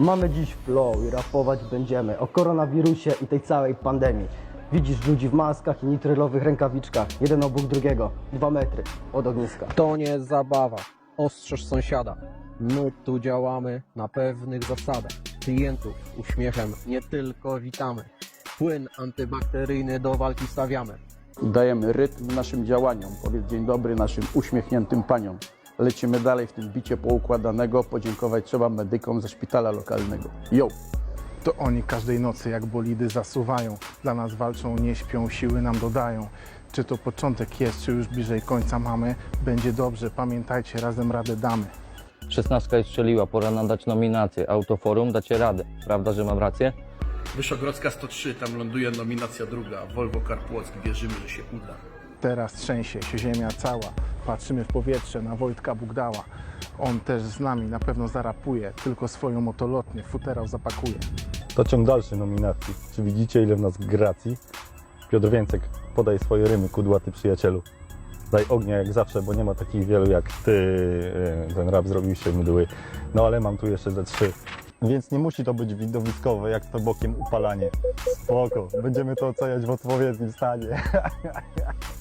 Mamy dziś flow i rapować będziemy o koronawirusie i tej całej pandemii. Widzisz ludzi w maskach i nitrylowych rękawiczkach, jeden obok drugiego, dwa metry od ogniska. To nie zabawa. Ostrzeż sąsiada. My tu działamy na pewnych zasadach. Klientów uśmiechem nie tylko witamy. Płyn antybakteryjny do walki stawiamy. Dajemy rytm naszym działaniom. Powiedz dzień dobry naszym uśmiechniętym paniom. Lecimy dalej w tym bicie poukładanego. Podziękować trzeba medykom ze szpitala lokalnego. Yo! To oni każdej nocy jak bolidy zasuwają. Dla nas walczą, nie śpią, siły nam dodają. Czy to początek jest, czy już bliżej końca mamy? Będzie dobrze, pamiętajcie, razem radę damy. Szesnastka już strzeliła, pora nadać nominację. Autoforum, dacie radę. Prawda, że mam rację? Wyszogrodzka 103, tam ląduje nominacja druga. Volvo Car Płock, wierzymy, że się uda. Teraz trzęsie się ziemia cała. Patrzymy w powietrze na Wojtka Bugdała. On też z nami na pewno zarapuje, tylko swoją motolotnię w futerał zapakuje. To ciąg dalszy nominacji. Czy widzicie, ile w nas gracji? Piotr Więcek, podaj swoje rymy, kudłaty przyjacielu. Daj ognia jak zawsze, bo nie ma takich wielu jak ty. Yy, Ten rap zrobił się mdły. No ale mam tu jeszcze ze trzy. Więc nie musi to być widowiskowe, jak to bokiem upalanie. Spoko, będziemy to oceniać w odpowiednim stanie.